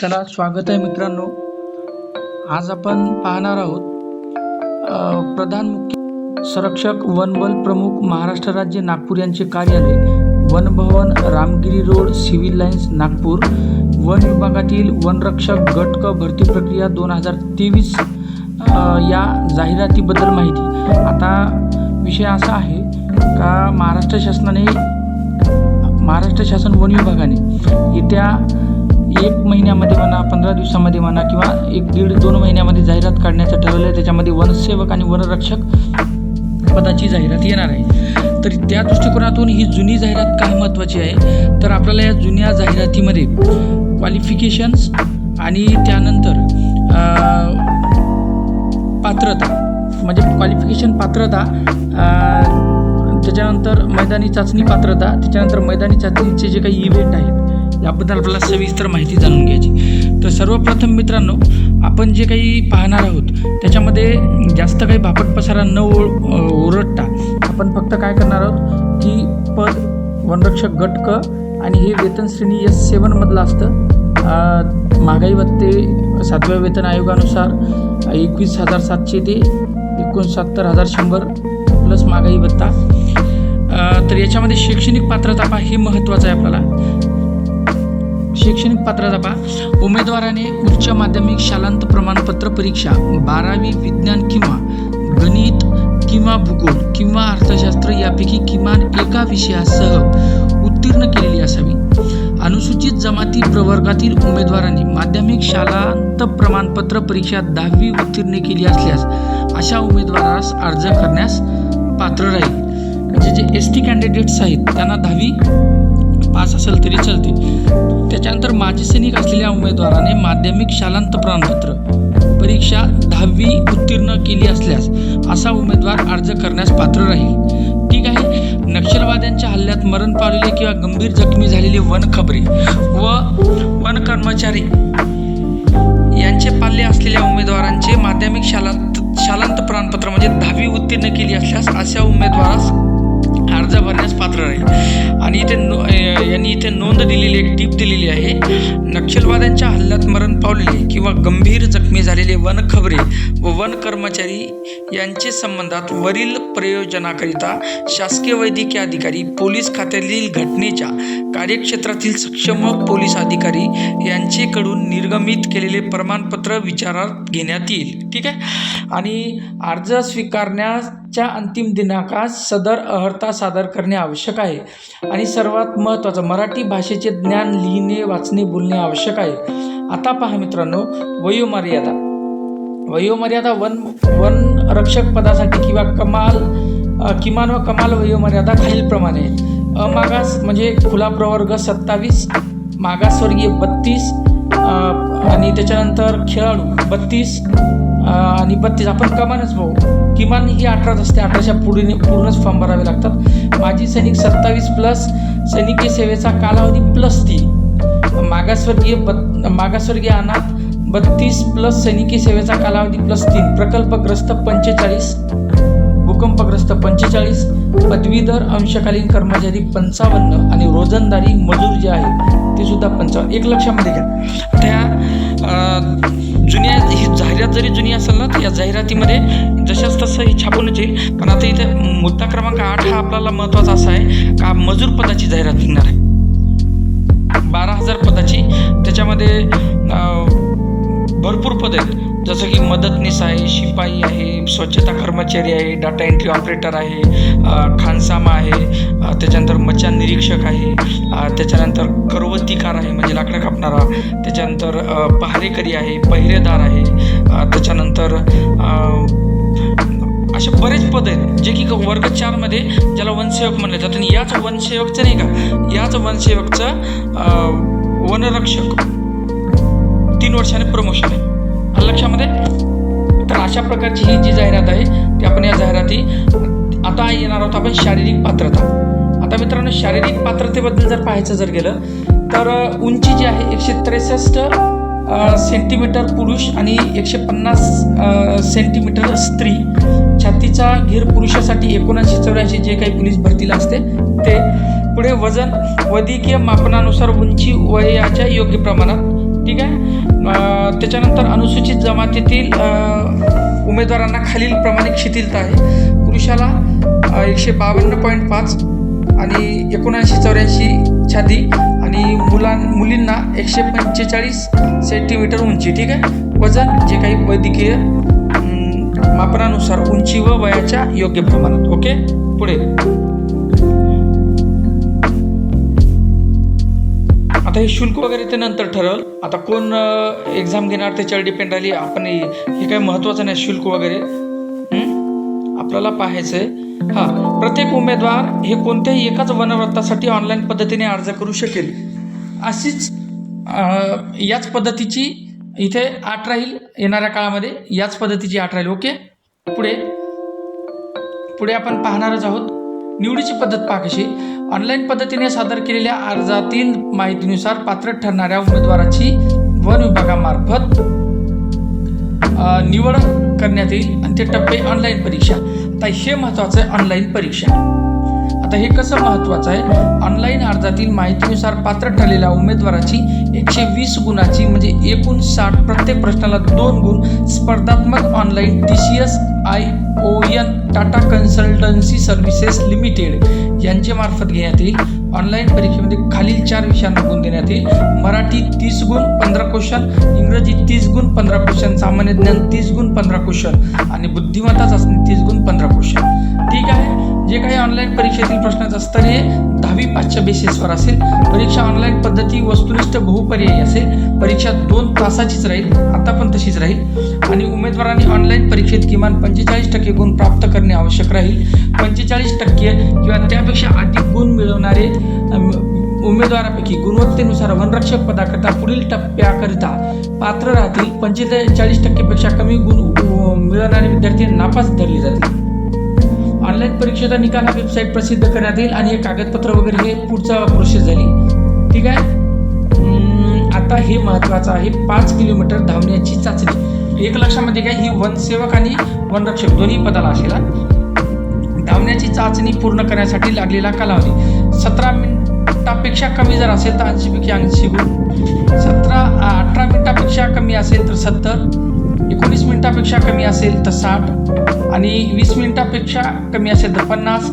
चला स्वागत आहे मित्रांनो. आज आपण पाहणार आहोत प्रधान मुख्य संरक्षक वनबल प्रमुख महाराष्ट्र राज्य नागपूर यांचे कार्यालय Van Bhavan Ramgiri road civil lines Nagpur. One विभागातील वनरक्षक गट क भरती प्रक्रिया दोन हजार तेवीस या जाहिरातीबद्दल माहिती. आता विषय असा आहे का महाराष्ट्र शासनाने महाराष्ट्र शासन वन विभागाने येत्या एक महिन्यामध्ये म्हणा पंधरा दिवसामध्ये म्हणा किंवा एक दीड दोन महिन्यामध्ये जाहिरात काढण्याचं ठरवलं आहे त्याच्यामध्ये वनसेवक आणि वनरक्षक पदाची जाहिरात येणार आहे. तर त्या दृष्टिकोनातून ही जुनी जाहिरात काय महत्त्वाची आहे? तर आपल्याला या जुन्या जाहिरातीमध्ये क्वालिफिकेशन्स आणि त्यानंतर पात्रता म्हणजे क्वालिफिकेशन पात्रता त्याच्यानंतर मैदानी चाचणी पात्रता त्याच्यानंतर मैदानी चाचणीचे जे काही इव्हेंट आहेत याबद्दल आपल्याला सविस्तर माहिती जाणून घ्यायची. तर सर्वप्रथम मित्रांनो आपण जे काही पाहणार आहोत त्याच्यामध्ये जास्त काही भापट पसारा न ओरडता आपण फक्त काय करणार आहोत की पद वनरक्षक गट क आणि हे वेतन श्रेणी एस सेवनमधलं असतं. महागाई भत्ते सातव्या वेतन आयोगानुसार एकवीस हजार सातशे ते एकोणसत्तर हजार शंभर प्लस महागाई भत्ता. तर याच्यामध्ये शैक्षणिक पात्रता पहा हे महत्त्वाचं आहे आपल्याला. शैक्षणिक पात्रता पहा उमेदवाराने उच्च माध्यमिक शालांत प्रमाणपत्र परीक्षा बारावी विज्ञान किंवा गणित किंवा भूगोल किंवा अर्थशास्त्र यापैकी किमान एका विषयासह उत्तीर्ण केलेली असावी. अनुसूचित जमाती प्रवर्गातील उमेदवारांनी माध्यमिक शालांत प्रमाणपत्र परीक्षा दहावी उत्तीर्ण केली असल्यास अशा उमेदवारास अर्ज करण्यास पात्र राहील. म्हणजे जे एस टी कॅन्डिडेट्स आहेत त्यांना दहावी पास असेल तरी चालते. त्याच्यानंतर माजी सैनिक असलेल्या उमेदवाराने माध्यमिक शालांत प्रमाणपत्र परीक्षा दहावी उत्तीर्ण केली असल्यास असा उमेदवार अर्ज करण्यास पात्र राहील. ठीक आहे नक्षलवाद्यांच्या हल्ल्यात मरण पावलेले किंवा गंभीर जखमी झालेले वनखबरे व वन कर्मचारी यांचे पाल्य असलेल्या उमेदवारांचे माध्यमिक शालांत शालांत प्रमाणपत्र म्हणजे दहावी उत्तीर्ण केली असल्यास अशा उमेदवारास अर्ज भरण्यास पात्र राहील. आणि इथे नो यांनी इथे नोंद दिलेली एक टीप दिलेली आहे. नक्षलवाद्यांच्या हल्ल्यात मरण पावलेले किंवा गंभीर जखमी झालेले वन खबरे व वन कर्मचारी यांचे संबंधात वरील प्रयोजनाकरिता शासकीय वैद्यकीय अधिकारी पोलीस खात्यातील घटनेच्या कार्यक्षेत्रातील सक्षम पोलीस अधिकारी यांचेकडून निर्गमित केलेले प्रमाणपत्र विचारात घेण्यात येईल. ठीक आहे? आणि अर्ज स्वीकारण्यास च्या अंतिम दिनांकास सदर अहर्ता सादर करणे आवश्यक आहे. आणि सर्वात महत्त्वाचं मराठी भाषेचे ज्ञान लिहिणे वाचणे बोलणे आवश्यक आहे. आता पहा मित्रांनो वयोमर्यादा. वयोमर्यादा वन वन रक्षक पदासाठी किंवा कमाल किमान व कमाल वयोमर्यादा खालीलप्रमाणे. अमागास म्हणजे खुला प्रवर्ग सत्तावीस मागासवर्गीय बत्तीस आणि त्याच्यानंतर खेळाडू बत्तीस आणि बत्तीस आपण कमानच भाऊ. किमान ही अठराच असते अठराच्या पुढे पूर्णच फॉर्म भरावे लागतात. माजी सैनिक सत्तावीस प्लस सैनिकी सेवेचा कालावधी प्लस ती मागासवर्गीय बत् मागासवर्गीय अनाथ बत्तीस प्लस सैनिकी सेवेचा कालावधी प्लस तीन. प्रकल्पग्रस्त पंचेचाळीस भूकंपग्रस्त पंचेचाळीस पदवीधर अंशकालीन कर्मचारी पंचावन्न आणि रोजंदारी मजूर जे आहे ते सुद्धा पंचावन्न. एक लक्षामध्ये घ्या. त्या जुन्या ही जाहिरात जरी जुनी असेल ना तर या जाहिरातीमध्ये जशाच तसं हे छापूनच येईल पण आता इथे मुद्दा क्रमांक आठ हा आपल्याला महत्त्वाचा असा आहे का मजूर पदाची जाहिरात निघणार आहे. बारा हजार पदाची. त्याच्यामध्ये भरपूर पद आहेत. जसं की मदतनीस आहे शिपाई आहे स्वच्छता कर्मचारी आहे डाटा एंट्री ऑपरेटर आहे खानसामा आहे त्याच्यानंतर मचान निरीक्षक आहे त्याच्यानंतर करवतीकार आहे म्हणजे लाकडं कापणारा त्याच्यानंतर पहारेकरी आहे पहिरेदार आहे त्याच्यानंतर असे बरेच पद आहेत जे की वर्ग चारमध्ये ज्याला वनसेवक म्हणले जातं आणि याच वनसेवकचं नाही का याच वनसेवकचं वनरक्षक. तीन वर्षाने प्रमोशन आहे. लक्षामध्ये? तर अशा प्रकारची ही जी जाहिरात आहे ती आपण या जाहिराती आता येणार आहोत आपण शारीरिक पात्रता. आता मित्रांनो शारीरिक पात्रतेबद्दल जर पाहायचं जर गेलं तर उंची जी आहे एकशे त्रेसष्ट सेंटीमीटर पुरुष आणि एकशे पन्नास सेंटीमीटर स्त्री. छातीचा घेर पुरुषासाठी एकोणऐंशी चौऱ्याऐंशी जे काही पोलीस भरतीला असते ते पुढे वजन वैद्यकीय मापनानुसार उंची वयाच्या योग्य प्रमाणात ठीक आहे? त्याच्यानंतर अनुसूचित जमातीतील उमेदवारांना खालील प्रमाणे शिथिलता आहे. पुरुषाला एकशे बावन्न पॉईंट पाच आणि एकोणऐंशी चौऱ्याऐंशी छाती आणि मुलां मुलींना एकशे पंचेचाळीस सेंटीमीटर उंची ठीक आहे? वजन जे काही वैद्यकीय मापनानुसार उंची व वयाच्या योग्य प्रमाणात ओके? पुढे. आता हे शुल्क वगैरे ते नंतर ठरवलं आता कोण एक्झाम घेणार त्याच्यावर डिपेंड राहिली आपण हे काही महत्त्वाचं नाही शुल्क वगैरे. आपल्याला पाहायचं आहे हां प्रत्येक उमेदवार हे कोणत्याही एकाच वनव्रतासाठी ऑनलाईन पद्धतीने अर्ज करू शकेल. अशीच याच पद्धतीची इथे आठ राहील येणाऱ्या काळामध्ये याच पद्धतीची आठ राहील ओके? पुढे. पुढे आपण पाहणारच आहोत. निवडीची पद्धत पाहा कशी. ऑनलाईन पद्धतीने सादर केलेल्या अर्जातील माहितीनुसार पात्र ठरणाऱ्या उमेदवाराची वन विभागामार्फत निवड करण्यात येईल. आणि ते टप्पे ऑनलाईन परीक्षा. आता हे महत्त्वाचं आहे ऑनलाईन परीक्षा. आता हे कसं महत्त्वाचं आहे? ऑनलाईन अर्जातील माहितीनुसार पात्र ठरलेल्या उमेदवाराची एकशे वीस गुणाची म्हणजे एकूण साठ प्रत्येक प्रश्नाला दोन गुण स्पर्धात्मक online T C S I O N Tata consultancy services limited यांच्या मार्फत घेण्यात येईल. ऑनलाईन परीक्षेमध्ये खालील चार विषयांना गुण देण्यात येईल. मराठी तीस गुण पंधरा क्वेश्चन इंग्रजी तीस गुण पंधरा क्वेश्चन सामान्य ज्ञान तीस गुण पंधरा क्वेश्चन आणि बुद्धिमत्ता चाचणी तीस गुण पंधरा क्वेश्चन जे काही ऑनलाईन परीक्षेतील प्रश्नाचं स्तर हे दहावी पाचच्या बेसिसवर असेल. परीक्षा ऑनलाईन पद्धती वस्तुनिष्ठ बहुपर्यायी असेल. परीक्षा दोन तासाचीच राहील आता पण तशीच राहील. आणि उमेदवारांनी ऑनलाईन परीक्षेत किमान पंचेचाळीस टक्के गुण प्राप्त करणे आवश्यक राहील. पंचेचाळीस टक्के किंवा त्यापेक्षा अधिक गुण मिळवणारे उमेदवारापैकी गुणवत्तेनुसार वनरक्षक पदाकरता पुढील टप्प्याकरिता पात्र राहतील. पंचेचाळीस टक्केपेक्षा कमी गुण मिळवणारे विद्यार्थी नापास धरले जातील. परीक्षेचा निकाल हा वेबसाईट प्रसिद्ध करण्यात येईल आणि हे कागदपत्र वगैरे हे पुढचा प्रोसेस झाली. ठीक आहे? आता हे महत्त्वाचं आहे. पाच किलोमीटर धावण्याची चाचणी. एक लक्षामध्ये काय ही वनसेवक आणि वनरक्षक दोन्ही पदाला असेल धावण्याची चाचणी पूर्ण करण्यासाठी लागलेला कालावधी. सतरा मिनिटापेक्षा कमी जर असेल तर ऐंशीपैकी ऐंशी गुण. सतरा अठरा मिनिटापेक्षा कमी असेल तर सत्तर. एकोणीस मिनिटापेक्षा कमी असेल तर साठ आणि वीस मिनिटापेक्षा कमी असेल तर पन्नास.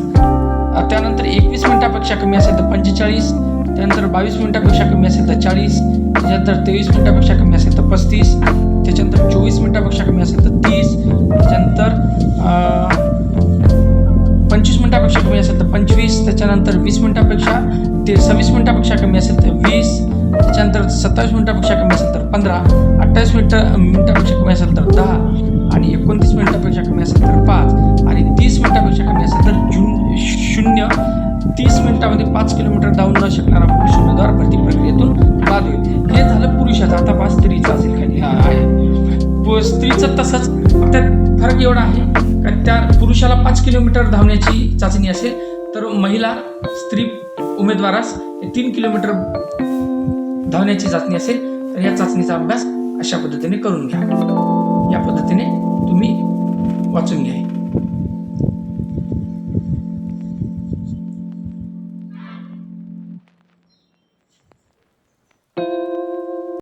त्यानंतर एकवीस मिनिटापेक्षा कमी असेल तर पंचेचाळीस. त्यानंतर बावीस मिनिटापेक्षा कमी असेल तर चाळीस. त्याच्यानंतर तेवीस मिनिटापेक्षा कमी असेल तर पस्तीस. त्याच्यानंतर चोवीस मिनिटापेक्षा कमी असेल तर तीस. त्याच्यानंतर पंचवीस मिनिटापेक्षा कमी असेल तर पंचवीस त्याच्यानंतर वीस मिनिटापेक्षा ते सव्वीस मिनिटापेक्षा कमी असेल तर वीस त्याच्यानंतर सत्तावीस मिनिटापेक्षा कमी असेल तर पंधरा अठ्ठावीस मिनटं मिनिटापेक्षा कमी असेल तर दहा आणि एकोणतीस मिनिटापेक्षा कमी असेल तर पाच आणि तीस मिनिटापेक्षा कमी असेल तर जून शून्य. तीस मिनिटामध्ये पाच किलोमीटर धावून न शकणारा पुरुष उमेदवार भरती प्रक्रियेतून बाद होईल. हे झालं पुरुषाचा. आता पाच स्त्रीचा असेल खाली. आहे. प- स्त्रीचं तसंच. फक्त फरक एवढा आहे त्या पुरुषाला पाच किलोमीटर धावण्याची चाचणी असेल तर महिला स्त्री उमेदवारास तीन किलोमीटर धावण्याची चाचणी असेल तर या चाचणीचा अभ्यास अशा पद्धतीने करून घ्या. या पद्धतीने तुम्ही वाचून घ्या